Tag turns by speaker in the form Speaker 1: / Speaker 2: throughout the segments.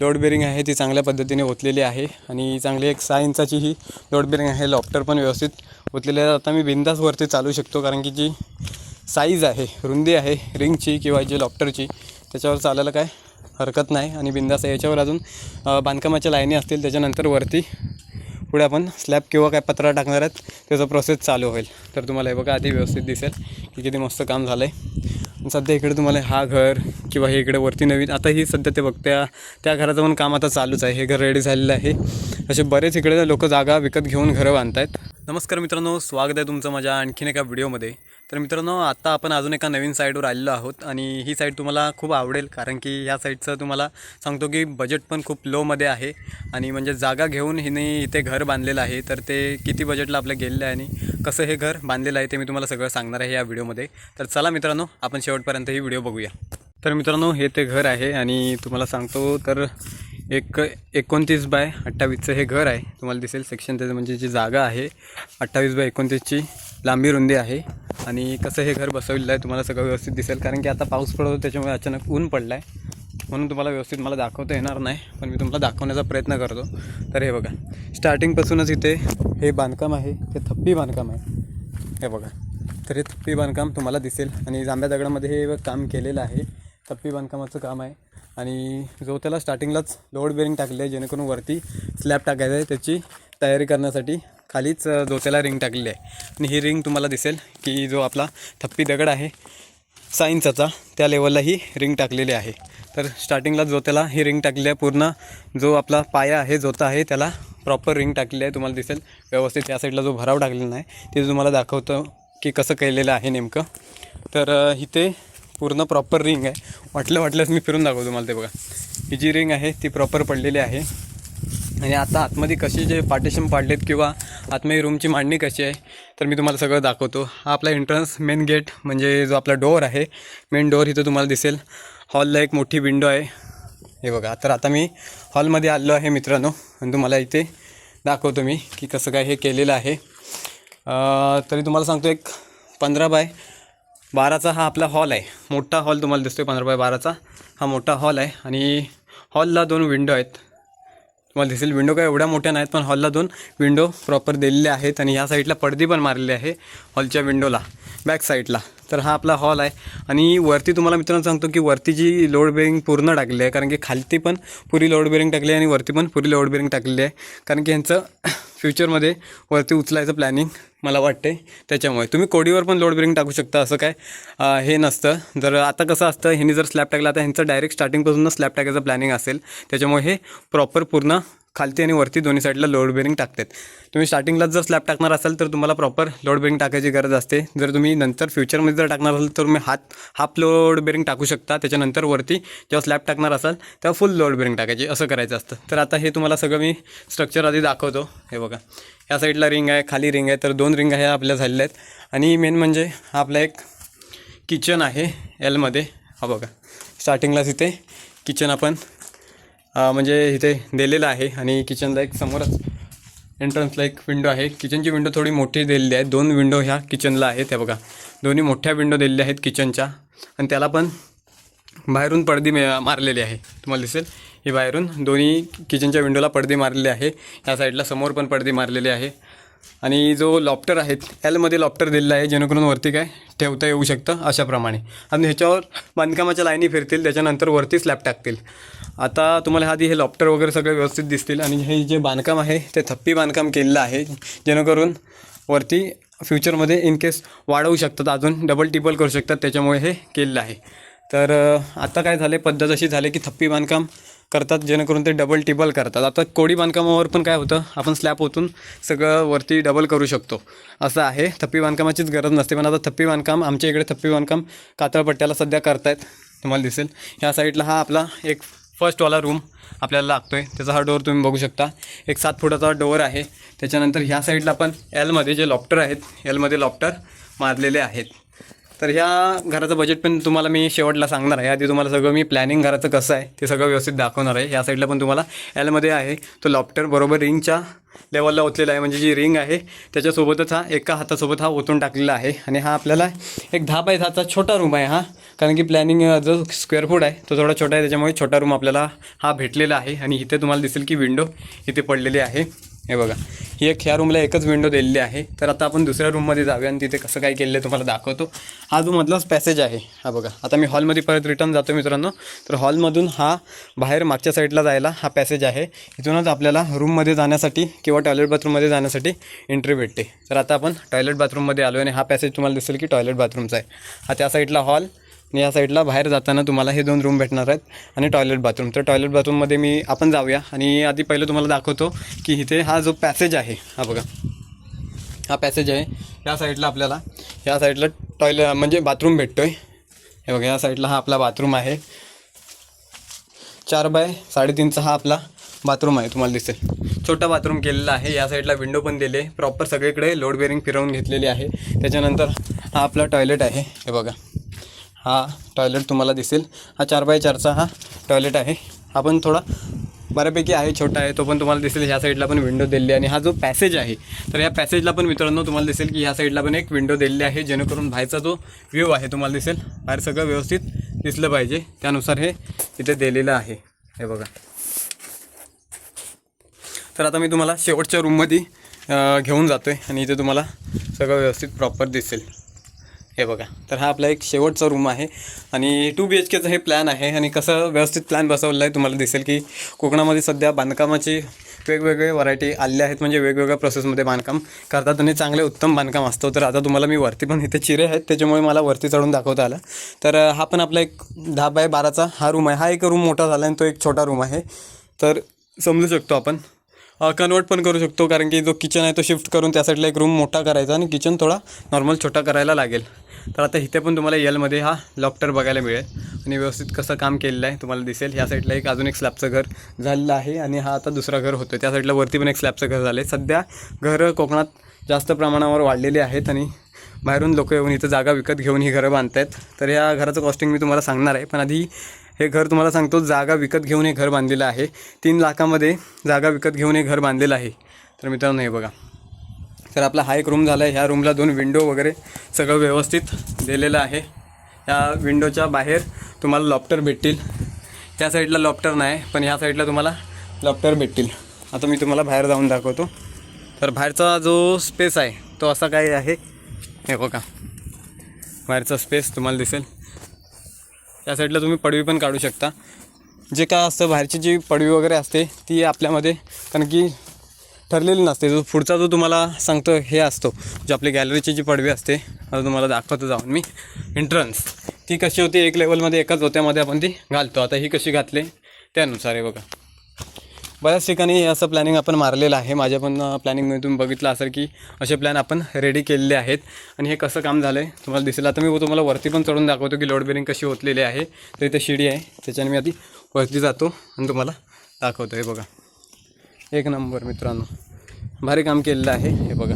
Speaker 1: Load bearing आहे ती चांगल्या पद्धतीने ओतलेली आहे आणि चांगली एक सहा इंचाची ही लोड बेरिंग आहे लॉफ्टर पण व्यवस्थित ओतलेली आहे. आता मी बिंदास वरती चालू शकतो कारण की जी साईज आहे रुंदी आहे रिंगची किंवा जी लॉफ्टरची त्याच्यावर चालायला काय हरकत नाही. आणि बिंदास आहे याच्यावर अजून बांधकामाच्या लाईनी असतील त्याच्यानंतर वरती पुढे आपण स्लॅब किंवा काय पत्रा टाकणार आहेत त्याचा प्रोसेस चालू होईल. तर तुम्हाला हे बघा आधी व्यवस्थित दिसेल की किती मस्त काम झालं आहे सध्या इकडे तुम्हाला हा घर किंवा हे इकडे वरती नवीन आता ही सध्या ते बघत्या त्या घराचं पण काम आता चालूच आहे. हे घर रेडी झालेलं आहे. असे बरेच इकडे लोक जागा विकत घेऊन घरं बांधत आहेत नमस्कार मित्रांनो स्वागत आहे तुमचं माझ्या आणखीन एका व्हिडिओमध्ये तर मित्रांनो आत्ता आपण अजून एका नवीन साईडवर आलेलो आहोत आणि ही साईड तुम्हाला खूप आवडेल कारण की ह्या साईडचं तुम्हाला सांगतो की बजेट पण खूप लोमध्ये आहे आणि म्हणजे जागा घेऊन हिने इथे घर बांधलेलं आहे. तर ते किती बजेटला आपलं गेलेलं आहे आणि कसं हे घर बांधलेलं आहे ते मी तुम्हाला सगळं सांगणार आहे या व्हिडिओमध्ये. तर चला मित्रांनो आपण शेवटपर्यंत ही व्हिडिओ बघूया. तर मित्रांनो हे ते घर आहे आणि तुम्हाला सांगतो तर एक एकोणतीस बाय अठ्ठावीसचं हे घर आहे. तुम्हाला दिसेल सेक्शन त्याचं म्हणजे जी जागा आहे अठ्ठावीस बाय एकोणतीसची लांबी रुंदी आहे. आणि कसं हे घर बसवलेलं आहे तुम्हाला सगळं व्यवस्थित दिसेल कारण की आता पाऊस पडतो त्याच्यामुळे अचानक ऊन पडलं आहे म्हणून तुम्हाला व्यवस्थित मला दाखवता येणार नाही पण मी तुम्हाला दाखवण्याचा प्रयत्न करतो. तर हे बघा स्टार्टिंगपासूनच इथे हे बांधकाम आहे ते थप्पी बांधकाम आहे. हे बघा तर हे थप्पी बांधकाम तुम्हाला दिसेल. आणि जांभ्या दगडामध्ये हे काम केलेलं आहे. थप्पी बांधकामाचं काम आहे. आणि जो त्याला स्टार्टिंगलाच लोड बेरिंग टाकले आहे जेणेकरून वरती स्लॅब टाकायचं आहे त्याची तयारी करण्यासाठी खालीच अ, रिंग टाकलेली आहे. आणि ही रिंग तुम्हाला दिसेल की जो आपला थप्पी दगड आहे सहा इंचाचा त्या लेवलला ही रिंग टाकलेली आहे. तर स्टार्टिंगला जोत्याला ही रिंग टाकलेली आहे पूर्ण जो आपला पाया आहे जोता आहे त्याला प्रॉपर रिंग टाकलेली आहे तुम्हाला दिसेल. व्यवस्थित त्या साईडला जो भराव टाकलेला नाही ते तुम्हाला दाखवतं की कसं केलेलं आहे नेमकं. तर इथे पूर्ण प्रॉपर रिंग आहे. वाटलं वाटल्यास मी फिरून दाखवतो तुम्हाला ते बघा. ही जी रिंग आहे ती प्रॉपर पडलेली आहे. आणि आता आतमध्ये कशी जे पार्टिशन पाडलेत किंवा आतमध्ये रूमची मांडणी कशी आहे तर मी तुम्हाला सगळं दाखवतो. हा आपला एंट्रन्स मेन गेट म्हणजे जो आपला डोअर आहे मेन डोअर इथं तुम्हाला दिसेल. हॉलला एक मोठी विंडो आहे. हे बघा तर आता मी हॉलमध्ये आलो आहे मित्रांनो. आणि तुम्हाला इथे दाखवतो मी की कसं काय हे केलेलं आहे. तरी तुम्हाला सांगतो एक पंधरा बाय बाराचा हा आपला हॉल आहे. मोठा हॉल तुम्हाला दिसतोय पंधरा बाय बाराचा. हा मोठा हॉल आहे आणि हॉलला दोन विंडो आहेत. तुम्हाला दिसेल विंडो काय एवढ्या मोठ्या नाहीत पण हॉलला दोन विंडो प्रॉपर दिलेले आहेत आणि ह्या साईडला पडदी पण मारलेली आहे हॉलच्या विंडोला बॅक साईडला. तर हा आपला हॉल आहे आणि वरती तुम्हाला मित्रांनो सांगतो की वरती जी लोड बेरिंग पूर्ण टाकली आहे कारण की खालती पण पुरी लोड बेरिंग टाकली आहे आणि वरती पण पुरी लोड बेरिंग टाकलेली आहे कारण की ह्यांचं फ्युचरमध्ये वरती उचलायचं प्लॅनिंग मला वाटते त्याच्यामुळे तुम्ही कोडीवर पण लोड बेरिंग टाकू शकता असं काय हे नसतं. जर आता कसं असतं ह्यांनी जर स्लॅब टाकला तर ह्यांचं डायरेक्ट स्टार्टिंगपासूनच स्लॅब टाकायचं प्लॅनिंग असेल. त्याच्यामुळे हे प्रॉपर पूर्ण खालती आणि वरती दोन्ही साईडला लोड बेरिंग टाकतात. तुम्ही स्टार्टिंगलाच जर स्लॅब टाकणार असाल तर तुम्हाला प्रॉपर लोड बेरिंग टाकायची गरज असते. जर तुम्ही नंतर फ्युचरमध्ये जर टाकणार असाल तर तुम्ही हात हाफ लोड बेरिंग टाकू शकता. त्याच्यानंतर वरती जेव्हा स्लॅब टाकणार असाल तेव्हा फुल लोड बेरिंग टाकायची असं करायचं असतं. तर आता हे तुम्हाला सगळं मी स्ट्रक्चर आधी दाखवतो. हे बघा. ह्या साईडला रिंग आहे खाली रिंग आहे तर दोन रिंग ह्या आपल्या झालेल्या आहेत. आणि मेन म्हणजे हा आपला एक किचन आहे एलमध्ये हा बघा. स्टार्टिंगलाच इथे किचन आपण म्हणजे इथे दिलेलं आहे आणि किचनला एक समोरच एंट्रन्सला एक विंडो आहे. किचनची विंडो थोडी मोठी दिलेली आहे. दोन विंडो ह्या किचनला आहेत. त्या बघा. दोन्ही मोठ्या विंडो दिलेल्या आहेत किचनच्या आणि त्याला पण बाहेरून पडदी मे मारलेली आहे. तुम्हाला दिसेल? ही बाहेरून दोन्ही किचनच्या विंडोला पडदे मारलेले आहे. ह्या साईडला समोर पण पडदे मारलेले आहे. आणि जो लॉप्टर आहे एलमध्ये लॉप्टर दिलेला आहे जेणेकरून वरती काय ठेवता येऊ शकतं अशाप्रमाणे. आणि ह्याच्यावर बांधकामाच्या लाईनी फिरतील त्याच्यानंतर वरती स्लॅब टाकतील. आता तुम्हाला आधी हे लॉप्टर वगैरे सगळे व्यवस्थित दिसतील आणि हे जे बांधकाम आहे ते थप्पी बांधकाम केलेलं आहे जेणेकरून वरती फ्युचरमध्ये इन केस वाढवू शकतात अजून डबल टिबल करू शकतात त्याच्यामुळे हे केलेलं आहे. तर आता काय झाले पद्धत अशी झाली की थप्पी बांधकाम करतात जेणेकरून ते डबल टिबल करतात. आता कोडी बांधकामावर पण काय होतं आपण स्लॅब ओतून सगळं वरती डबल करू शकतो. असं आहे. थप्पी बांधकामाचीच गरज नसते. पण आता थप्पी बांधकाम आमच्या इकडे थप्पी बांधकाम कातळपट्ट्याला सध्या करतायत. तुम्हाला दिसेल. ह्या साईडला हा आपला एक फर्स्टवाला रूम आपल्याला लागतो आहे त्याचा हा डोअर तुम्ही बघू शकता. एक सात फुटाचा डोअर आहे. त्याच्यानंतर ह्या साईडला पण एलमध्ये जे लॉप्टर आहेत एलमध्ये लॉप्टर मारलेले आहेत. तर ह्या घराचं बजेट पण तुम्हाला मी शेवटला सांगणार आहे. आधी तुम्हाला सगळं मी प्लॅनिंग घराचं कसं आहे ते सगळं व्यवस्थित दाखवणार आहे. या साईडला पण तुम्हाला यामध्ये आहे. तो लॉप्टर बरोबर रिंगच्या लेवलला ओतलेला आहे. म्हणजे जी रिंग आहे त्याच्यासोबतच हा एका हातासोबत हा ओतून टाकलेला आहे. आणि हा आपल्याला एक दहा बाय दहाचा छोटा रूम आहे हा. कारण की प्लॅनिंग जो स्क्वेअर फूट आहे तो थोडा छोटा आहे. त्याच्यामुळे छोटा रूम आपल्याला हा भेटलेला आहे. आणि इथे तुम्हाला दिसेल की विंडो इथे पडलेली आहे. हे बघा ही एक ह्या रूमला एकच विंडो दिलेली आहे. तर आता आपण दुसऱ्या रूममध्ये जाऊया आणि तिथे कसं काय केलेलं आहे तुम्हाला दाखवतो. हा जो मधलाच पॅसेज आहे हा बघा. आता मी हॉलमध्ये परत रिटर्न जातो मित्रांनो. तर हॉलमधून हा बाहेर मागच्या साईडला जायला हा पॅसेज आहे. इथूनच आपल्याला रूममध्ये जाण्यासाठी किंवा टॉयलेट बाथरूममध्ये जाण्यासाठी एंट्री भेटते. तर आता आपण टॉयलेट बाथरूममध्ये आलो आणि हा पॅसेज तुम्हाला दिसेल की टॉयलेट बाथरूमचा आहे. हा त्या साईडला हॉल आणि या साईडला बाहेर जाताना तुम्हाला हे दोन रूम भेटणार आहेत आणि टॉयलेट बाथरूम. तर टॉयलेट बाथरूममध्ये मी आपण जाऊया आणि आधी पहिलं तुम्हाला दाखवतो की इथे हा जो पॅसेज आहे हा बघा. हा पॅसेज आहे या साईडला आपल्याला. या साईडला टॉयलेट म्हणजे बाथरूम भेटतो आहे हे बघा या साईडला हा आपला बाथरूम आहे. चार बाय साडेतीनचा हा आपला बाथरूम आहे तुम्हाला दिसेल. छोटा बाथरूम केलेला आहे. या साईडला विंडो पण दिले. प्रॉपर सगळीकडे लोड बेरिंग फिरवून घेतलेली आहे. त्याच्यानंतर हा आपला टॉयलेट आहे. हे बघा. हा टॉयलेट तुम्हाला दिसेल. हा चार बाय चारचा हा टॉयलेट आहे. हा पण थोडा बऱ्यापैकी आहे छोटा आहे तो पण तुम्हाला दिसेल. ह्या साईडला पण विंडो दिलेली आणि हा जो पॅसेज आहे तर या पॅसेजला पण मित्रांनो तुम्हाला दिसेल की ह्या साईडला पण एक विंडो दिलेली आहे जेणेकरून बाहेरचा जो व्ह्यू आहे तुम्हाला दिसेल बाहेर सगळं व्यवस्थित दिसलं पाहिजे. त्यानुसार हे इथे दिलेलं आहे. हे बघा. तर आता मी तुम्हाला शेवटच्या रूममध्ये घेऊन जातो आहे आणि इथे तुम्हाला सगळं व्यवस्थित प्रॉपर दिसेल. हे बघा तर हा आपला एक शेवटचा रूम आहे. आणि टू बी एच केचं हे प्लॅन आहे आणि कसं व्यवस्थित प्लॅन बसवलं आहे तुम्हाला दिसेल की कोकणामध्ये सध्या बांधकामाची वेगवेगळे व्हरायटी आलेले आहेत म्हणजे वेगवेगळ्या प्रोसेसमध्ये बांधकाम करतात आणि चांगले उत्तम बांधकाम असतो. तर आता तुम्हाला मी वरती पण इथे चिरे आहेत त्याच्यामुळे मला वरती चढून दाखवता आला. तर हा पण आपला एक दहा बाय बाराचा हा रूम आहे. हा एक रूम मोठा झाला आणि तो एक छोटा रूम आहे. तर समजू शकतो आपण. कन्वर्ट पण करू शकतो कारण की जो किचन आहे तो शिफ्ट करून त्यासाठी एक रूम मोठा करायचा आणि किचन थोडा नॉर्मल छोटा करायला लागेल. तर आता इथे पण तुम्हाला यलमध्ये हा लॉफ्टर बघायला मिळेल. आणि व्यवस्थित कसं काम केलेलं आहे तुम्हाला दिसेल. ह्या साईडला एक अजून एक स्लॅबचं घर झालेलं आहे आणि हा आता दुसरा घर होतो त्या साईडला वरती पण एक स्लॅबचं घर झालं आहे सध्या घरं कोकणात जास्त प्रमाणावर वाढलेली आहेत आणि बाहेरून लोक येऊन इथं जागा विकत घेऊन ही घरं बांधत आहेत तर या घराचं कॉस्टिंग मी तुम्हाला सांगणार आहे. पण आधी हे घर तुम्हाला सांगतो जागा विकत घेऊन हे घर बांधलेलं आहे. तीन लाखामध्ये जागा विकत घेऊन हे घर बांधलेलं आहे. तर मित्रांनो हे बघा. तर आपला हा एक रूम झाला आहे ह्या रूमला दोन विंडो वगैरे सगळं व्यवस्थित दिलेलं आहे. ह्या विंडोच्या बाहेर तुम्हाला लॉप्टर भेटतील. त्या साईडला लॉप्टर नाही पण ह्या साईडला तुम्हाला लॉप्टर भेटतील. आता मी तुम्हाला बाहेर जाऊन दाखवतो. तर बाहेरचा जो स्पेस आहे तो असा काही आहे. हे बघा. बाहेरचा स्पेस तुम्हाला दिसेल. त्या साईडला तुम्ही पडवी पण काढू शकता. जे काय असतं बाहेरची जी पडवी वगैरे असते ती आपल्यामध्ये कारण की ठरलेली नसते. जो पुढचा जो तुम्हाला सांगतो हे असतो. जो आपली गॅलरीची जी पडवी असते आता तुम्हाला दाखवतो जाऊन मी. एंट्रन्स ती कशी होती एक लेवलमध्ये एकाच होत्यामध्ये आपण ती घालतो. आता ही कशी घातली त्यानुसार आहे बघा. बऱ्याच ठिकाणी असं प्लॅनिंग आपण मारलेलं आहे. माझ्या पण प्लॅनिंगमध्ये तुम्ही बघितलं असेल की असे प्लॅन आपण रेडी केलेले आहेत. आणि हे कसं काम झालं आहे तुम्हाला दिसेल. आता मी तुम्हाला वरती पण चढून दाखवतो की लोड बेरिंग कशी होतलेली आहे. तर इथे शिडी आहे. त्याच्याने मी आधी वरती जातो आणि तुम्हाला दाखवतो. हे बघा. एक नंबर मित्रांनो. भारी काम केलेलं आहे. हे बघा.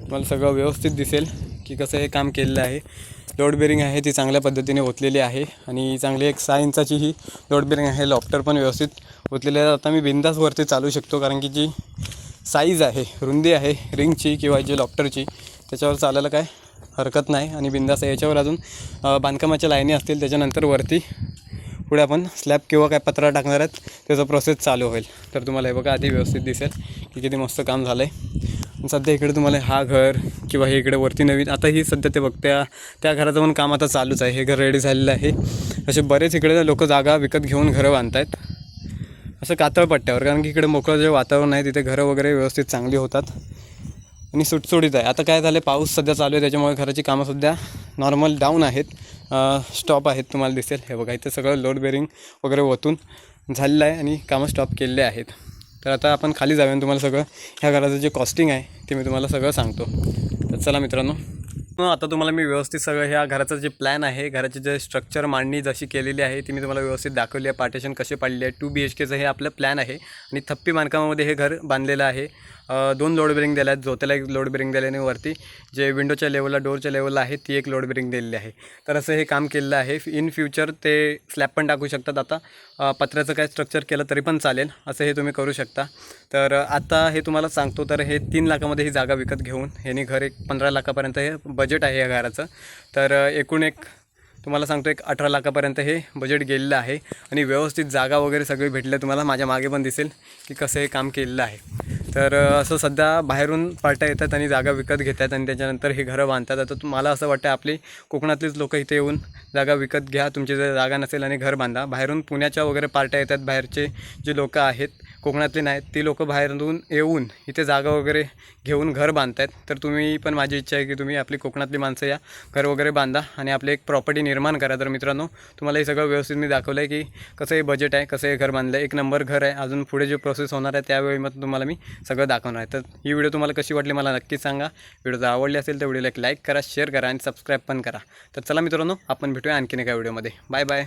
Speaker 1: तुम्हाला सगळं व्यवस्थित दिसेल की कसं हे काम केलेलं आहे. लोड बेरिंग आहे ती चांगल्या पद्धतीने ओतलेली आहे. आणि चांगली एक सहा इंचाची ही लोड बेरिंग आहे. लॉफ्टर पण व्यवस्थित ओतलेली आहे. आता मी बिंदास वरती चालू शकतो कारण की जी साईज आहे रुंदी आहे रिंगची किंवा जी लॉफ्टरची त्याच्यावर चालायला काय हरकत नाही. आणि बिंदास आहे याच्यावर अजून बांधकामाच्या लाईनी असतील त्याच्यानंतर वरती पुढे आपण स्लॅब किंवा काय पत्रा टाकणार आहेत त्याचा प्रोसेस चालू होईल. तर तुम्हाला हे बघा आधी व्यवस्थित दिसेल की किती मस्त काम झालं आहे सध्या इकडे तुम्हाला हा घर किंवा हे इकडे वरती नवीन आता ही सध्या ते बघ त्या त्या घराचं पण काम आता चालूच आहे. हे घर रेडी झालेलं आहे. असे बरेच इकडे लोक जागा विकत घेऊन घरं बांधतायत. असं कातळ पट्ट्यावर कारण की इकडे मोकळं जे वातावरण आहे तिथे घरं वगैरे व्यवस्थित चांगली होतात. आणि सुटसुटीत आहे. आता काय झालं पाऊस सध्या चालू आहे त्याच्यामुळे घराची कामं सध्या नॉर्मल डाऊन आहेत. स्टॉप आहेत तुम्हाला दिसेल. हे बघा इथे सगळं लोड बेरिंग वगैरे ओतून झालेलं आहे आणि कामं स्टॉप केलेले आहेत. तर आता आपण खाली जाऊया आणि तुम्हाला सगळं ह्या घराचं जे कॉस्टिंग आहे ते मी तुम्हाला सगळं सांगतो. तर चला मित्रांनो आता तुम्हाला मी व्यवस्थित सगळं ह्या घराचं जे प्लॅन आहे घराचे जे स्ट्रक्चर मांडणी जशी केलेली आहे ती मी तुम्हाला व्यवस्थित दाखवली आहे. पार्टेशन कसे पाडले आहे टू बी एच केचं हे आपलं प्लॅन आहे. आणि थप्पी बांधकामामध्ये हे घर बांधलेलं आहे. दोन लोड बेरिंग दिल्या आहेत. झोत्याला एक लोड बेरिंग दिल्याने वरती. जे विंडोच्या लेवलला डोरच्या लेवलला आहे ती एक लोड बेरिंग दिलेली आहे. तर असं हे काम केलेलं आहे. इन फ्युचर ते स्लॅब पण टाकू शकतात आता. पत्र्याचं काय स्ट्रक्चर केलं तरी पण चालेल. असं हे तुम्ही करू शकता. तर आता हे तुम्हाला सांगतो तर हे तीन लाखामध्ये ही जागा विकत घेऊन ह्यानी घर एक पंधरा लाखापर्यंत हे बजेट बजेट आहे या घराचं. तर एकूण एक तुम्हाला सांगतो एक अठरा लाखापर्यंत हे बजेट गेलेलं आहे आणि व्यवस्थित जागा वगैरे सगळी भेटले तुम्हाला. माझ्या मागे पण दिसेल की कसं हे काम केलेलं आहे. तर असं सध्या बाहेरून पार्ट्या येतात आणि जागा विकत घेतात आणि त्याच्यानंतर हे घरं बांधतात. आता तुम्हाला मला असं वाटतं आपली कोकणातलीच लोकं इथे येऊन जागा विकत घ्या. तुमची जर जागा नसेल आणि घर बांधा. बाहेरून पुण्याच्या वगैरे पार्ट्या येतात. बाहेरचे जे लोकं आहेत कोकणातले नाहीत. ती लोक बाहेरून येऊन इथे जागा वगैरे घेऊन घर बांधतायत. तर तुम्ही पण माझी इच्छा आहे की तुम्ही आपली कोकणातली माणसं या घर वगैरे बांधा आणि आपली एक प्रॉपर्टी निर्माण करा. तर मित्रांनो तुम्हाला हे सगळं व्यवस्थित मी दाखवलं आहे की कसं हे बजेट आहे कसं हे घर बांधलं आहे एक नंबर घर आहे. अजून पुढे जे प्रोसेस होणार आहे त्यावेळी मग तुम्हाला मी सगळं दाखवणार आहे. तर ही व्हिडिओ तुम्हाला कशी वाटली मला नक्कीच सांगा. व्हिडिओ जर आवडली असेल तर व्हिडिओला एक लाईक करा शेअर करा आणि सबस्क्राईब पण करा. तर चला मित्रांनो आपण भेटूया आणखीन एका व्हिडिओमध्ये बाय बाय